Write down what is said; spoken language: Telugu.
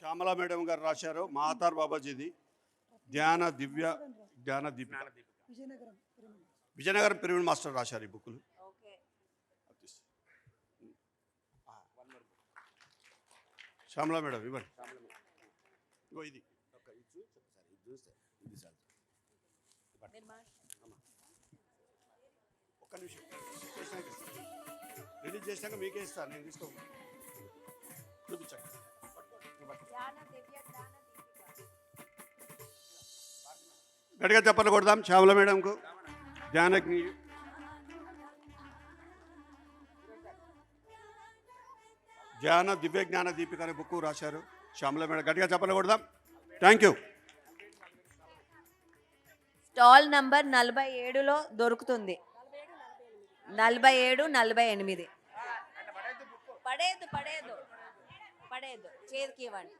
శ్యామల మేడం గారు రాశారు మాతార్ బాబాజీది. ధ్యాన దివ్య ధ్యాన దీపిక. విజయనగరం పిరమిడ్ మాస్టర్ రాశారు ఈ బుక్లు ఓకే. శ్యామల మేడం ఇవ్వండి. ఇగో ఇది. ఒక్క నిమిషం. రిలీజ్ చేసినాక మీకే ఇస్తాను నేను తీసుకో. గట్టిగా చెప్పలు కొడదాం. శ్యామల మేడంకు. ధ్యానజ్ఞి ధ్యాన దివ్య జ్ఞాన దీపిక అనే బుక్ రాశారు. శ్యామల మేడం గట్టిగా చెప్పలు కొడదాం. థ్యాంక్ యూ స్టాల్ నంబర్ నలభై ఏడులో దొరుకుతుంది. నలభై ఏడు నలభై ఎనిమిది. పడేదు పడేదు. పడేదు. చేతికి ఇవ్వండి.